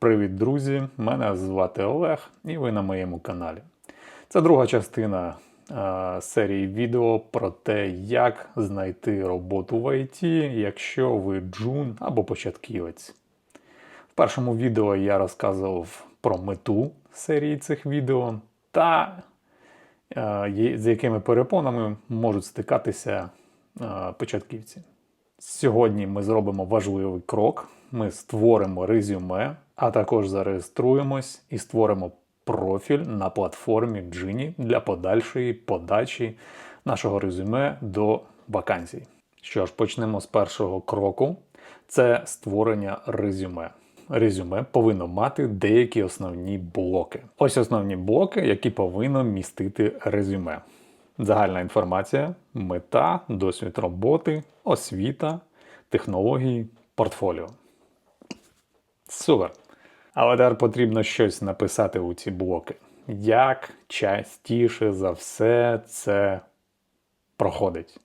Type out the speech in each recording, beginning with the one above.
Привіт, друзі! Мене звати Олег, і ви на моєму каналі. Це друга частина е, серії відео про те, як знайти роботу в ІТ, якщо ви джун або початківець. В першому відео я розказував про мету серії цих відео та е, з якими перепонами можуть стикатися е, початківці. Сьогодні ми зробимо важливий крок. Ми створимо резюме, а також зареєструємось і створимо профіль на платформі Gini для подальшої подачі нашого резюме до вакансій. Що ж, почнемо з першого кроку: це створення резюме. Резюме повинно мати деякі основні блоки. Ось основні блоки, які повинно містити резюме. Загальна інформація, мета, досвід роботи, освіта, технології, портфоліо. Супер. Але тепер потрібно щось написати у ці блоки. Як частіше за все це проходить?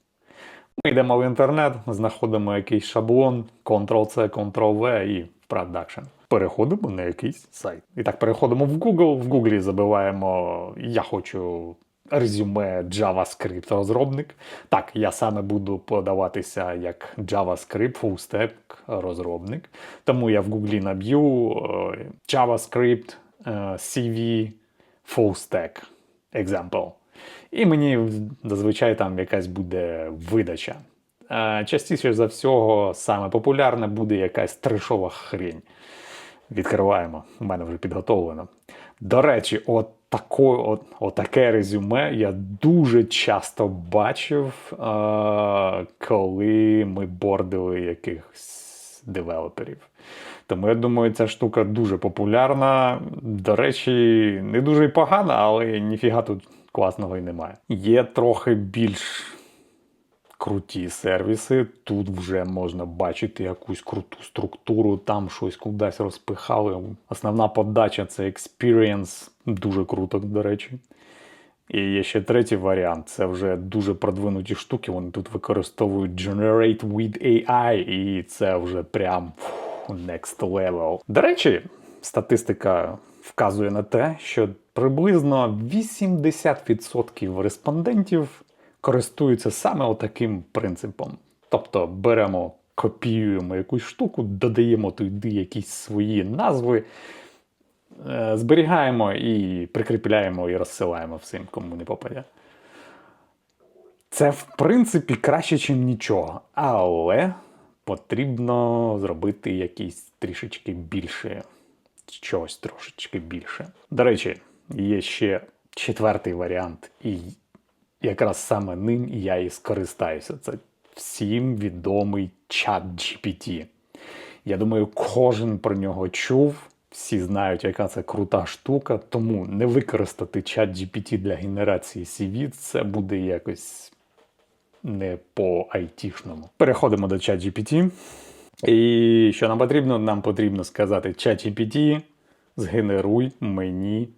Ми йдемо в інтернет, знаходимо якийсь шаблон, Ctrl-C, Ctrl-V і в продакшн. Переходимо на якийсь сайт. І так, переходимо в Google. В Google забиваємо Я хочу резюме JavaScript розробник. Так, я саме буду подаватися як JavaScript Full Stack розробник. Тому я в Google наб'ю е, JavaScript е, CV Full Stack Example. І мені зазвичай там якась буде видача. Е, Частіше за всього, саме популярне буде якась трешова хрень. Відкриваємо, у мене вже підготовлено. До речі, от, тако, от, от таке резюме я дуже часто бачив, е, коли ми бордили якихось девелоперів. Тому я думаю, ця штука дуже популярна. До речі, не дуже й погана, але ніфіга тут класного і немає. Є трохи більш круті сервіси. Тут вже можна бачити якусь круту структуру, там щось кудись розпихали. Основна подача це experience. Дуже круто, до речі. І є ще третій варіант. Це вже дуже продвинуті штуки. Вони тут використовують Generate with AI, і це вже прям фу, next level. До речі, статистика вказує на те, що приблизно 80% респондентів користуються саме отаким принципом. Тобто беремо, копіюємо якусь штуку, додаємо туди якісь свої назви, е, зберігаємо і прикріпляємо і розсилаємо всім, кому не попаде. Це, в принципі, краще, ніж нічого. Але потрібно зробити якісь трішечки більше, щось трошечки більше. До речі, є ще четвертий варіант, і якраз саме ним я і скористаюся. Це всім відомий чат GPT. Я думаю, кожен про нього чув. Всі знають, яка це крута штука, тому не використати чат GPT для генерації CV, це буде якось не по айтішному. Переходимо до чат GPT. І що нам потрібно? Нам потрібно сказати чат GPT, згенеруй мені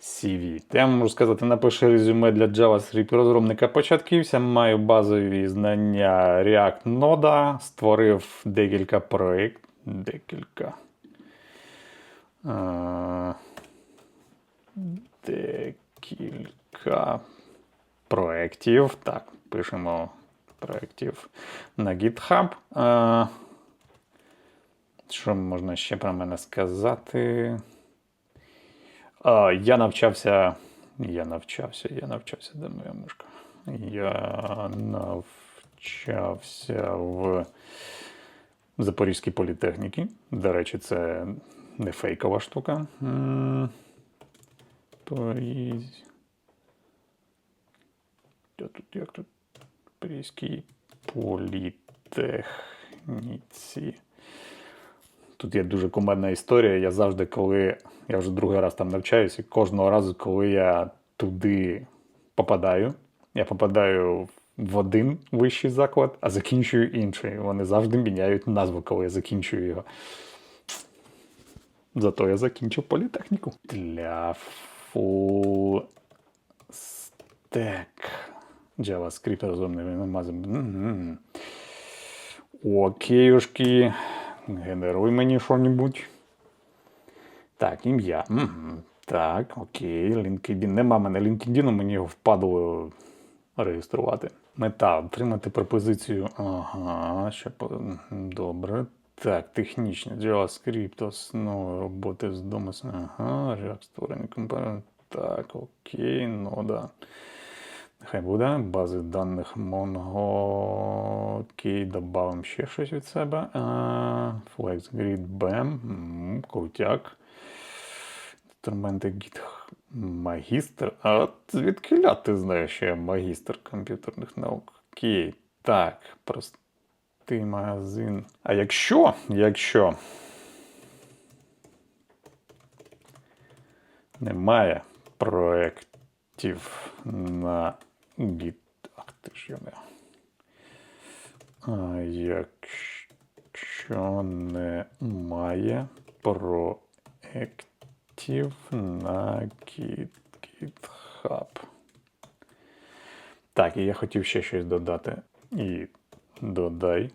CV. Я можу сказати, напиши резюме для JavaScript розробника початківця. Маю базові знання React Node, створив декілька проєктів. Декілька. Е, Декілька проєктів. Так, пишемо проєктів на GitHub. Е, Що можна ще про мене сказати? Я навчався. Я навчався, я навчався, де моя мишка? Я навчався в Запорізькій політехніці. До речі, це не фейкова штука. Тут, як тут? Запорізькій політехніці. Тут є дуже кумедна історія. Я завжди, коли я вже другий раз там навчаюся, кожного разу, коли я туди попадаю, я попадаю в один вищий заклад, а закінчую інший. Вони завжди міняють назву, коли я закінчую його. Зато я закінчив політехніку. Для stack JavaScript. Мгм. Окейушки. Генеруй мені що-небудь. Так, ім'я. Угу. Так, окей, LinkedIn. Нема мене LinkedIn, мені його впадло реєструвати. Мета отримати пропозицію. Ага, ще по... добре. Так, технічне JavaScript, основи роботи з дому. Ага, React створення компонент. Так, окей, ну да. Нехай буде. Бази даних Mongo. Окей, додамо ще щось від себе. FlexGrid BAM. М, Інструменти Git магістр. А звідки ти знаєш, що я магістр комп'ютерних наук? Окей, так, простий магазин. А якщо, якщо немає проєктів на Git. Ах ти ж йоме. Якщо немає проєктів на Git, GitHub. Так, і я хотів ще щось додати. І додай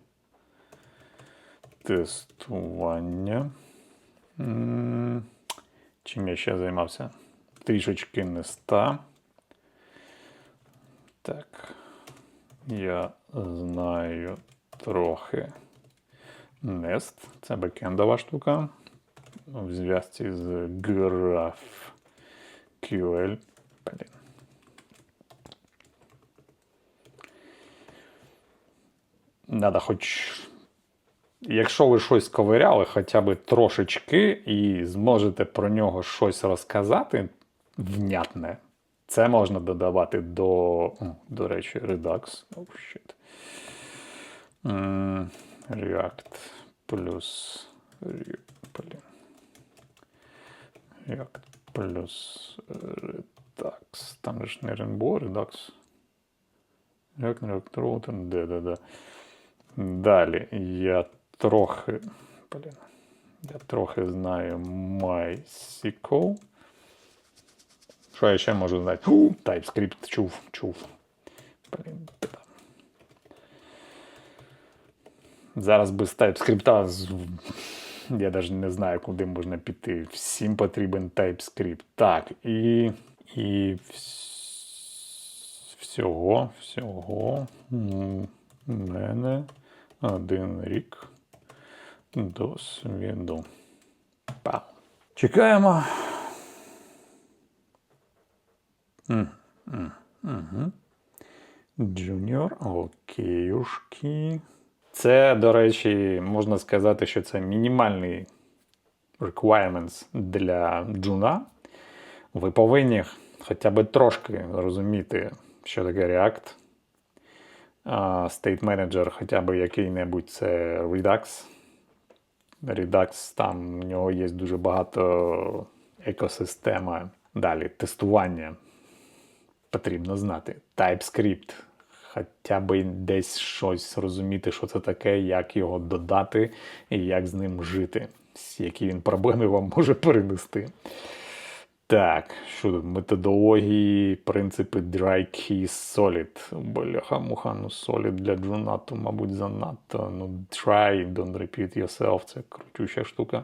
тестування. Чим я ще займався? Трішечки не ста. Так. Я знаю трохи Nest. Це бекендова штука. В зв'язці з GraphQL. Блін. Надо хоч. Якщо ви щось ковиряли, хоча б трошечки, і зможете про нього щось розказати внятне, це можна додавати до, до речі, Redux. Oh, shit. React плюс React плюс Redux. Там ж не Rainbow, Redux. React, React Router, де, де, де. Далі я трохи. Блін. Я трохи знаю MySQL. Що я ще можу знати? У, TypeScript чув, чув. Блін, біда. Зараз без TypeScript я навіть не знаю, куди можна піти. Всім потрібен TypeScript. Так, і. І всього, всього мене один рік досвіду. Пау. Чекаємо. Джуніор, окейушки. Це, до речі, можна сказати, що це мінімальний requirements для джуна. Ви повинні хоча б трошки розуміти, що таке React. State Manager, хоча б який-небудь це Redux. Redux, там в нього є дуже багато екосистема. Далі тестування потрібно знати. TypeScript. Хоча б десь щось розуміти, що це таке, як його додати і як з ним жити, які він проблеми вам може перенести. Так, що тут? Методології, принципи Dry Key Solid. Бляха, муха, ну Solid для джунату, мабуть, занадто. Ну, Try, don't repeat yourself, це крутюща штука.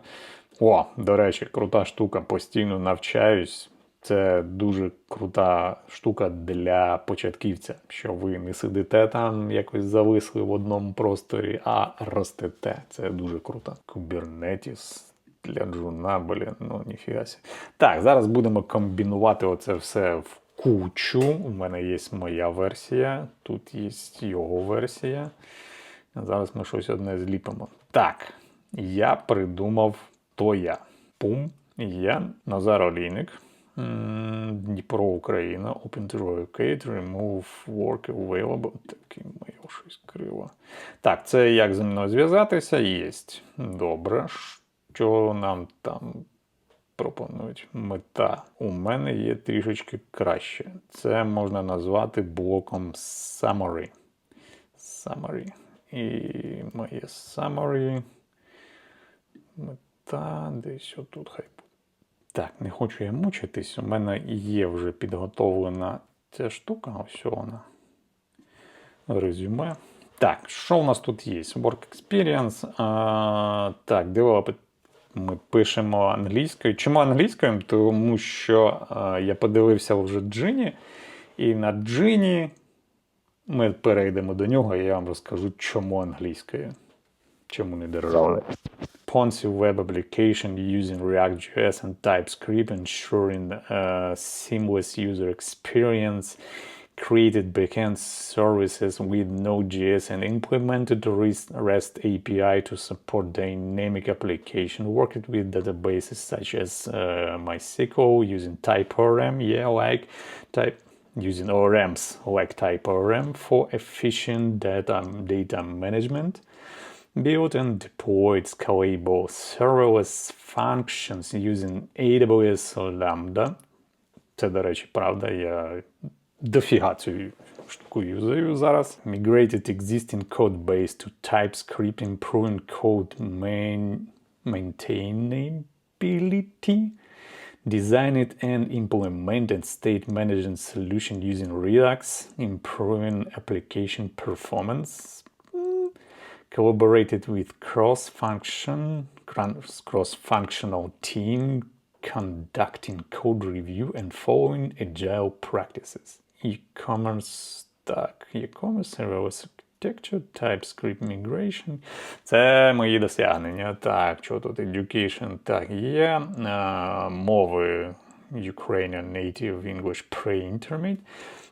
О, до речі, крута штука. Постійно навчаюсь. Це дуже крута штука для початківця, що ви не сидите там, якось зависли в одному просторі, а ростете. Це дуже круто. Kubernetes для джуна, блін, ну ніфіга сі. Так, зараз будемо комбінувати оце все в кучу. У мене є моя версія, тут є його версія. Зараз ми щось одне зліпимо. Так, я придумав то я. Пум. Я Назар Олійник. Дніпро, Україна, Open to Relocate, Remove Work Available. Таке моє щось криво. Так, це як зі мною зв'язатися? Єсть. Добре. Що нам там пропонують? Мета. У мене є трішечки краще. Це можна назвати блоком Summary. Summary. І моє Summary. Мета десь отут хай. Так, не хочу я мучитись. У мене є вже підготовлена ця штука, ось вона. Резюме. Так, що у нас тут є? Work Experience. А, так, Developed ми пишемо англійською. Чому англійською? Тому що е, я подивився вже Джині, і на Джині ми перейдемо до нього, і я вам розкажу, чому англійською. Чому не державною. Responsive web application using React.js and TypeScript, ensuring a seamless user experience, created backend services with Node.js and implemented REST REST API to support dynamic application, worked with databases such as uh, MySQL using TypeORM, yeah, like type using ORMs like TypeORM for efficient data data management built and deployed scalable serverless functions using AWS Lambda. Це, до речі, правда, я дофіга цю штуку юзаю зараз. Migrated existing code base to TypeScript, improving code main maintainability. Designed and implemented state management solution using Redux, improving application performance collaborated with cross-function cross-functional team conducting code review and following agile practices e-commerce так, e-commerce serverless architecture TypeScript migration це мої досягнення так, що тут education так є а, мови Ukrainian Native English Pre-Intermediate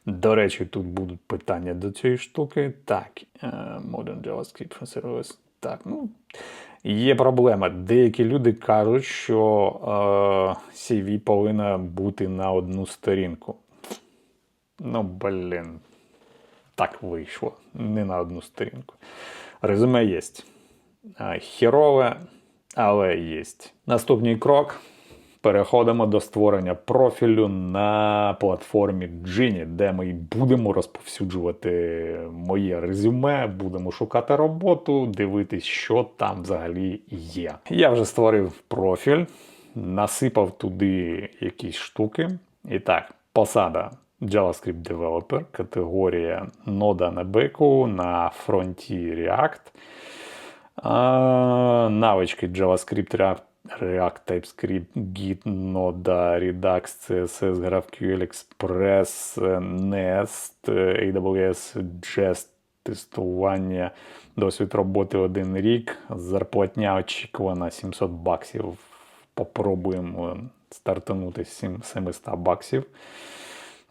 До речі, тут будуть питання до цієї штуки. Так, е, Modern JavaScript Serverless. Так, ну, є проблема. Деякі люди кажуть, що е, CV повинна бути на одну сторінку. Ну, блін, так вийшло. Не на одну сторінку. Резюме є. Херове, але є. Наступний крок. Переходимо до створення профілю на платформі Gini, де ми будемо розповсюджувати моє резюме, будемо шукати роботу, дивитись, що там взагалі є. Я вже створив профіль, насипав туди якісь штуки. І так, посада JavaScript Developer, категорія нода на беку на фронті React. А, навички JavaScript React React, TypeScript, Git, Node, Redux, CSS, GraphQL, Express, Nest, AWS, Jest, тестування, досвід роботи один рік, зарплатня очікувана 700 баксів. Попробуємо стартанути з 700 баксів.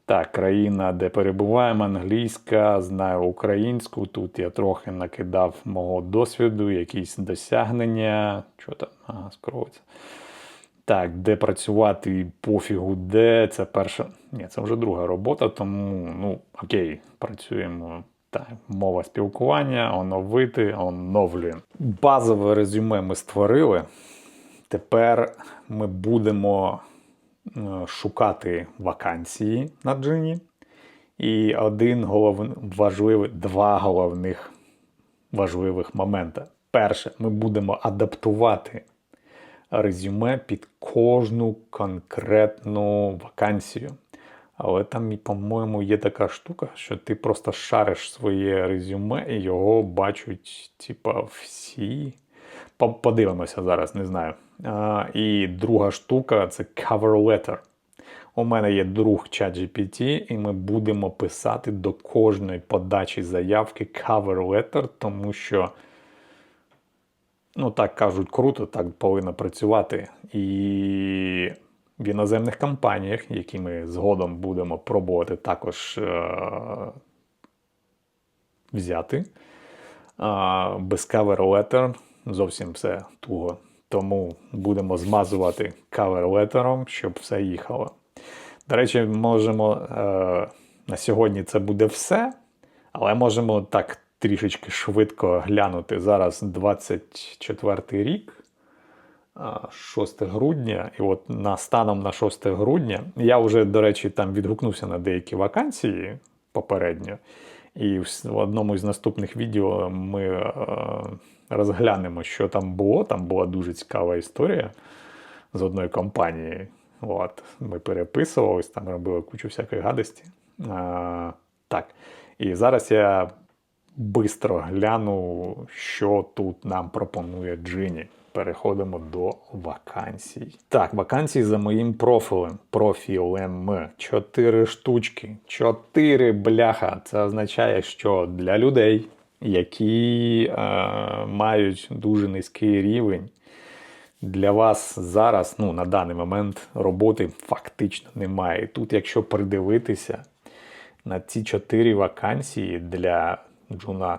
Так, країна, де перебуваємо, англійська, знаю українську. Тут я трохи накидав мого досвіду, якісь досягнення. Що там? Ага, скровиться. Так, де працювати пофігу, де це перша. Ні, це вже друга робота, тому ну, окей, працюємо. Так, мова спілкування, оновити, оновлюємо. Базове резюме ми створили. Тепер ми будемо шукати вакансії на джині. І один голов... важливий, два головних важливих моменти. Перше, ми будемо адаптувати резюме під кожну конкретну вакансію. Але там, по-моєму, є така штука, що ти просто шариш своє резюме і його бачать, типа, всі. Подивимося зараз, не знаю. А, І друга штука це cover letter. У мене є друг ChatGPT, і ми будемо писати до кожної подачі заявки cover letter, тому що, ну так кажуть, круто, так повинно працювати. І в іноземних компаніях, які ми згодом будемо пробувати також е- взяти, е- без cover letter зовсім все туго. Тому будемо змазувати кавер-летером, щоб все їхало. До речі, можемо е, на сьогодні це буде все, але можемо так трішечки швидко глянути. Зараз 24 рік, 6 грудня, і от на станом на 6 грудня я вже, до речі, там відгукнувся на деякі вакансії попередньо. І в одному з наступних відео ми е, розглянемо, що там було. Там була дуже цікава історія з одної компанії. От. Ми переписувались, там робили кучу всякої гадості. А, Так. І зараз я швидко гляну, що тут нам пропонує Джині. переходимо до вакансій. Так, вакансії за моїм профілем. Профілем. Чотири штучки. Чотири бляха. Це означає, що для людей, які е, мають дуже низький рівень, для вас зараз, ну, на даний момент, роботи фактично немає. Тут, якщо придивитися на ці чотири вакансії для джуна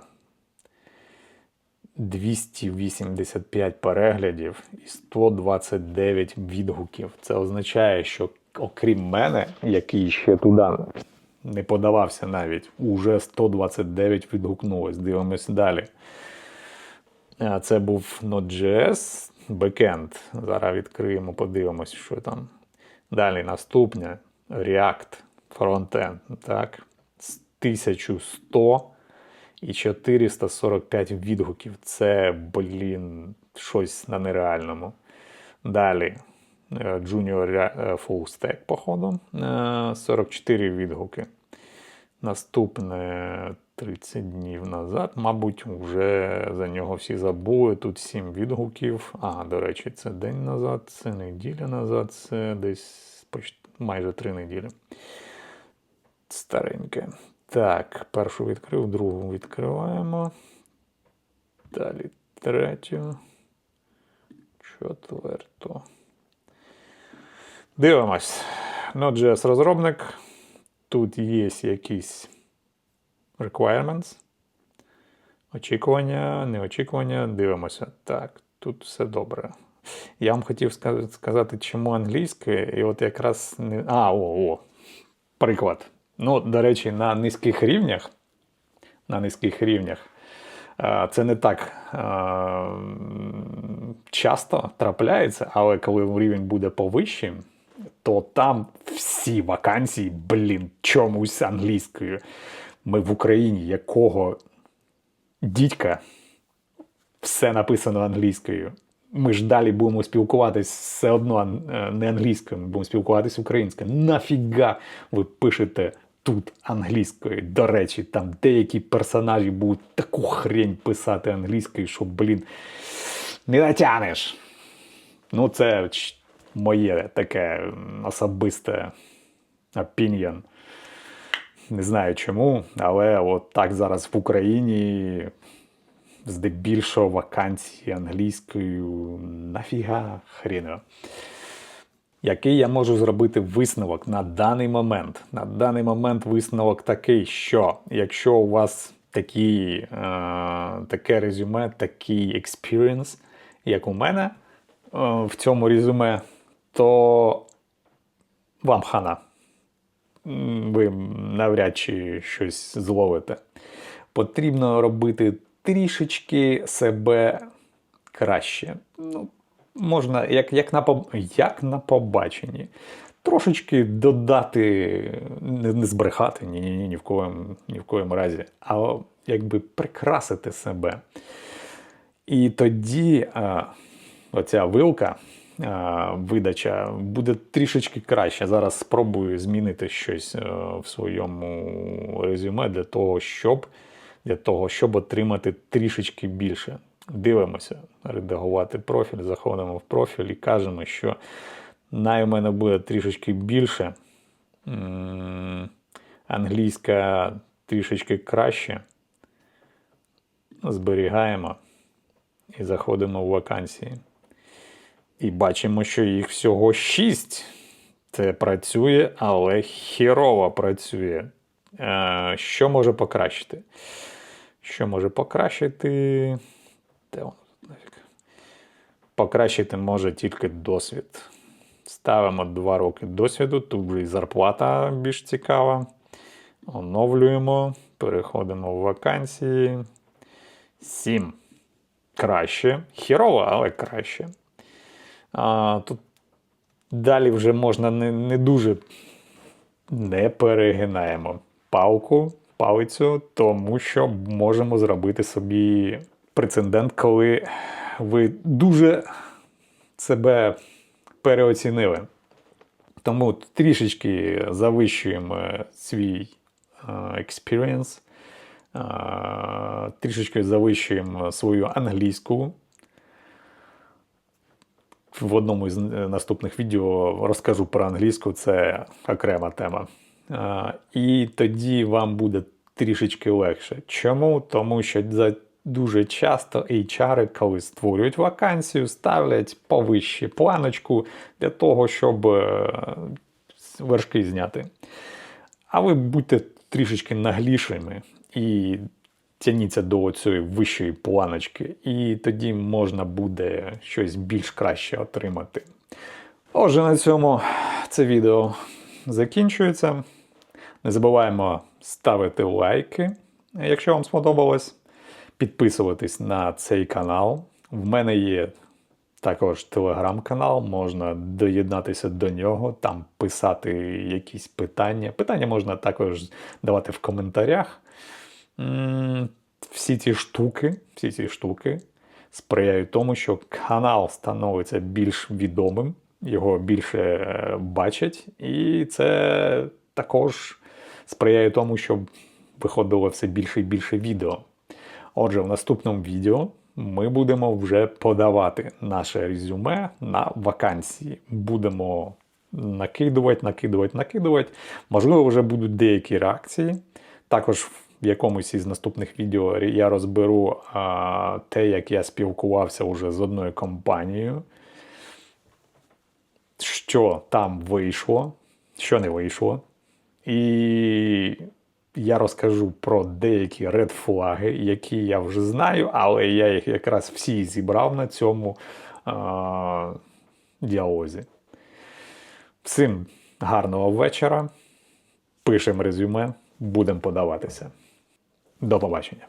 285 переглядів і 129 відгуків. Це означає, що окрім мене, який ще туди не подавався навіть, уже 129 відгукнулось. Дивимось далі. Це був Node.js бекенд. Зараз відкриємо, подивимось, що там. Далі наступне React фронтенд. Так. З 1100 і 445 відгуків. Це, блін, щось на нереальному. Далі. е, Junior е, Full Stack, походу. е, 44 відгуки. Наступне 30 днів назад, мабуть, вже за нього всі забули. Тут 7 відгуків. А, до речі, це день назад, це неділя назад, це десь майже 3 неділі. Стареньке. Так, першу відкрив, другу відкриваємо. Далі третю. Четверту. Дивимось. Node.js розробник. Тут є якісь requirements. Очікування, неочікування. Дивимося. Так, тут все добре. Я вам хотів сказати, чому англійською, і от якраз не. А, о, о, приклад. Ну, до речі, на низьких рівнях. На низьких рівнях. Це не так часто трапляється, але коли рівень буде повищим, то там всі вакансії, блін, чомусь англійською. Ми в Україні якого дідька все написано англійською. Ми ж далі будемо спілкуватись все одно е, не англійською, ми будемо спілкуватись українською. Нафіга ви пишете тут англійською? До речі, там деякі персонажі будуть таку хрень писати англійською, що, блін, не натянеш. Ну, це моє таке особисте opinion. Не знаю чому, але от так зараз в Україні здебільшого вакансії англійською нафіга хріна. Який я можу зробити висновок на даний момент? На даний момент висновок такий, що якщо у вас такі, е, таке резюме, такий експіріенс, як у мене е, в цьому резюме, то вам хана. Ви навряд чи щось зловите. Потрібно робити трішечки себе краще. Ну, можна, як, як, на, як на побаченні. Трошечки додати, не, не збрехати, ні, ні, ні, ні в коєму, ні в коєму разі, а якби прикрасити себе. І тоді а, оця вилка, видача буде трішечки краще. Зараз спробую змінити щось е, в своєму резюме для того, щоб, для того, щоб отримати трішечки більше. Дивимося, редагувати профіль, заходимо в профіль і кажемо, що най у мене буде трішечки більше. Англійська трішечки краще. Зберігаємо і заходимо в вакансії. І бачимо, що їх всього 6. Це працює, але хірово працює. Е, Що може покращити? Що може покращити? Де воно нафіг? Покращити може тільки досвід. Ставимо 2 роки досвіду, тут вже і зарплата більш цікава. Оновлюємо, переходимо в вакансії. 7. Краще. Хірово, але краще. А, тут далі вже можна не, не дуже не перегинаємо палку, палицю, тому що можемо зробити собі прецедент, коли ви дуже себе переоцінили. Тому трішечки завищуємо свій експірієнс, трішечки завищуємо свою англійську в одному із е, наступних відео розкажу про англійську, це окрема тема. І тоді вам буде трішечки легше. Чому? Тому що за дуже часто HR, коли створюють вакансію, ставлять повище планочку для того, щоб е, вершки зняти. А ви будьте трішечки наглішими і тяніться до цієї вищої планочки, і тоді можна буде щось більш краще отримати. Отже, на цьому це відео закінчується. Не забуваємо ставити лайки, якщо вам сподобалось, підписуватись на цей канал. В мене є також телеграм-канал, можна доєднатися до нього, там писати якісь питання. Питання можна також давати в коментарях. Всі ці штуки, всі ці штуки сприяють тому, що канал становиться більш відомим, його більше е, бачать, і це також сприяє тому, щоб виходило все більше і більше відео. Отже, в наступному відео ми будемо вже подавати наше резюме на вакансії. Будемо накидувати, накидувати, накидувати. Можливо, вже будуть деякі реакції. Також в якомусь із наступних відео я розберу а, те, як я спілкувався вже з одною компанією, що там вийшло, що не вийшло. І я розкажу про деякі редфлаги, які я вже знаю, але я їх якраз всі зібрав на цьому а, діалозі. Всім гарного вечора. Пишемо резюме, будемо подаватися. До побачення.